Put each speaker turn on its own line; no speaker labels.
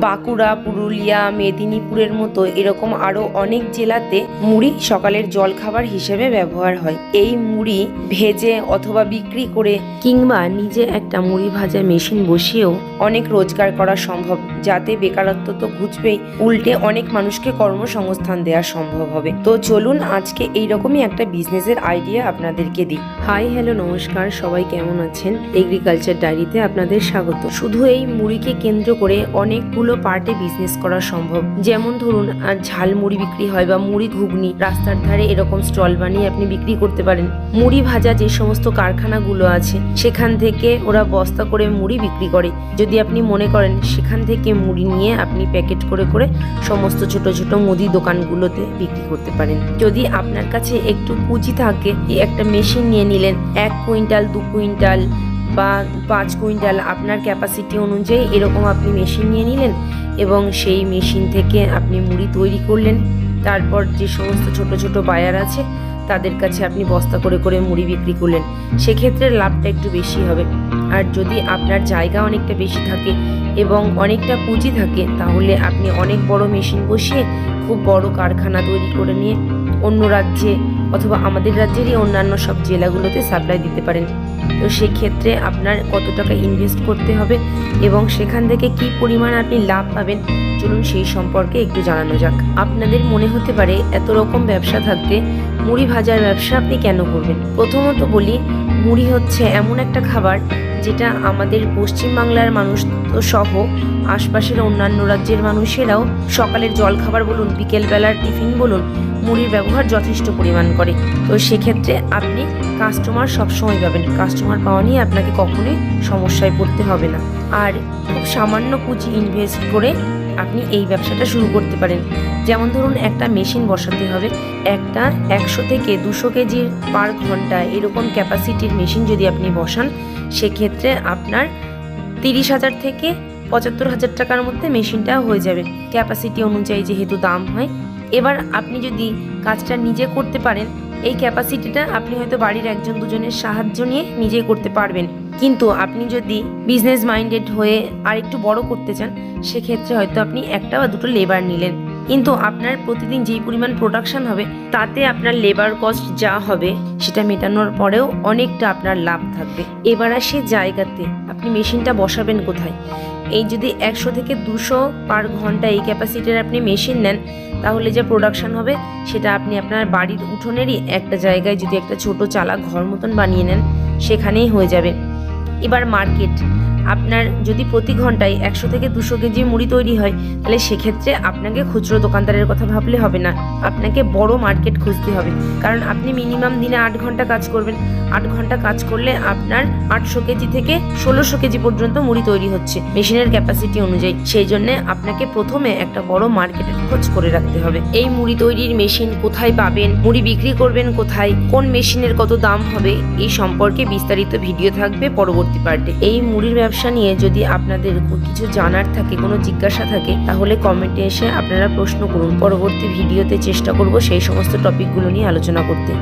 বাঁকুড়া, পুরুলিয়া, মেদিনীপুরের মতো এরকম আরও অনেক জেলাতে মুড়ি সকালের জলখাবার হিসেবে ব্যবহার হয়। এই মুড়ি ভেজে অথবা বিক্রি করে কিংবা নিজে একটা মুড়ি ভাজা মেশিন বসিয়েও অনেক রোজগার করা সম্ভব, যাতে বেকারত্ব তো ঘুচবেই। উল্টে অনেক মানুষকে কর্মসংস্থান দেওয়া সম্ভব হবে। তো চলুন আজকে এই এইরকমই একটা বিজনেসের আইডিয়া আপনাদেরকে দিই। হাই, হ্যালো, নমস্কার, সবাই কেমন আছেন? এগ্রিকালচার ডায়েরিতে আপনাদের স্বাগত। শুধু এই মুড়িকে কেন্দ্র করে অনেকগুলো পার্টে বিজনেস করা সম্ভব। যেমন ধরুন ঝাল মুড়ি বিক্রি হয় বা মুড়ি ঘুগনি, রাস্তার ধারে এরকম স্টল বানিয়ে আপনি বিক্রি করতে পারেন। মুড়ি ভাজা যে সমস্ত কারখানাগুলো আছে, সেখান থেকে ওরা বস্তা করে মুড়ি বিক্রি করে। যদি আপনি মনে করেন, সেখান থেকে মুড়ি নিয়ে আপনি প্যাকেট করে করে সমস্ত ছোট ছোট মুদি দোকানগুলোতে বিক্রি করতে পারেন। যদি আপনার কাছে একটু পুঁজি থাকে একটা মেশিন নিয়ে নিলেন, এক কুইন্টাল, দু কুইন্টাল বা পাঁচ কুইন্টাল আপনার ক্যাপাসিটি অনুযায়ী এরকম আপনি মেশিন নিয়ে নিলেন এবং সেই মেশিন থেকে আপনি মুড়ি তৈরি করলেন। তারপর যে সমস্ত ছোট ছোট বায়ার আছে, তাদের কাছে আপনি বস্তা করে করে মুড়ি বিক্রি করলেন। সেক্ষেত্রে লাভটা একটু বেশি হবে। আর যদি আপনার জায়গা অনেকটা বেশি থাকে এবং অনেকটা পুঁজি থাকে, তাহলে আপনি অনেক বড় মেশিন বসিয়ে খুব বড় কারখানা তৈরি করে নিয়ে অন্য রাজ্যে অথবা আমাদের রাজ্যেরই অন্যান্য সব জেলাগুলোতে সাপ্লাই দিতে পারেন। তো সেক্ষেত্রে আপনার কত টাকা ইনভেস্ট করতে হবে এবং সেখান থেকে কি পরিমাণ আপনি লাভ পাবেন? চলুন সেই সম্পর্কে একটু জানানো যাক। আপনাদের মনে হতে পারে এত রকম ব্যবসা থাকতে মুড়ি ভাজার ব্যবসা আপনি কেন করবেন? প্রথমত বলি, মুড়ি হচ্ছে এমন একটা খাবার যেটা আমাদের পশ্চিমবাংলার মানুষ সহ আশপাশের অন্যান্য রাজ্যের মানুষেরাও সকালের জলখাবার বলুন, বিকেলবেলার টিফিন বলুন, মুড়ির ব্যবহার যথেষ্ট পরিমাণ করে। তো সেক্ষেত্রে আপনি কাস্টমার সবসময় পাবেন। কাস্টমার পাওয়া নিয়ে আপনাকে কখনোই সমস্যায় পড়তে হবে না। আর খুব সামান্য পুঁজি ইনভেস্ট করে আপনি এই ব্যবসাটা শুরু করতে পারেন। যেমন ধরুন একটা মেশিন বসাতে হবে, একটা একশো থেকে দুশো কেজির পার ঘণ্টা এরকম ক্যাপাসিটির মেশিন যদি আপনি বসান, সেক্ষেত্রে আপনার তিরিশ হাজার থেকে পঁচাত্তর হাজার টাকার মধ্যে মেশিনটা হয়ে যাবে। ক্যাপাসিটি অনুযায়ী যেহেতু দাম হয়। এবার আপনি যদি কাজটা নিজে করতে পারেন, এই ক্যাপাসিটিটা আপনি হয়তো বাড়ির একজন দুজনের সাহায্য নিয়ে নিজেই করতে পারবেন। কিন্তু আপনি যদি বিজনেস মাইন্ডেড হয়ে আর একটু বড় করতে চান, সেক্ষেত্রে হয়তো আপনি একটা বা দুটো লেবার নিলেন। কিন্তু আপনার প্রতিদিন যেই পরিমাণ প্রোডাকশান হবে, তাতে আপনার লেবার কস্ট যা হবে, সেটা মেটানোর পরেও অনেকটা আপনার লাভ থাকবে। এবার আসে জায়গাতে। আপনি মেশিনটা বসাবেন কোথায়? এই যদি একশো থেকে দুশো পার ঘণ্টা এই ক্যাপাসিটির আপনি মেশিন নেন, তাহলে যে প্রোডাকশান হবে, সেটা আপনি আপনার বাড়ির উঠোনেরই একটা জায়গায় যদি একটা ছোট চালা ঘর মতন বানিয়ে নেন, সেখানেই হয়ে যাবে। এবার মার্কেট আপনার যদি প্রতি ঘন্টায় একশো থেকে দুশো কেজি মুড়ি তৈরি হয়, তাহলে সেক্ষেত্রে আপনাকে খুচরো দোকানদারের কথা ভাবলে হবে না। আপনাকে বড় মার্কেট খুঁজতে হবে। কারণ আপনি মিনিমাম দিনে আট ঘণ্টা কাজ করবেন। আট ঘণ্টা কাজ করলে আপনার আটশো কেজি থেকে ষোলোশো কেজি পর্যন্ত মুড়ি তৈরি হচ্ছে, মেশিনের ক্যাপাসিটি অনুযায়ী। সেই জন্য আপনাকে প্রথমে একটা বড় মার্কেটের খোঁজ করে রাখতে হবে। এই মুড়ি তৈরির মেশিন কোথায় পাবেন, মুড়ি বিক্রি করবেন কোথায়, কোন মেশিনের কত দাম হবে, এই সম্পর্কে বিস্তারিত ভিডিও থাকবে পরবর্তী পার্টে। এই মুড়ির ব্যবসা নিয়ে যদি আপনাদের কিছু জানার থাকে, কোনো জিজ্ঞাসা থাকে, তাহলে কমেন্টে এসে আপনারা প্রশ্ন করুন। পরবর্তী ভিডিওতে চেষ্টা করব সেই সমস্ত টপিকগুলো নিয়ে আলোচনা করতে।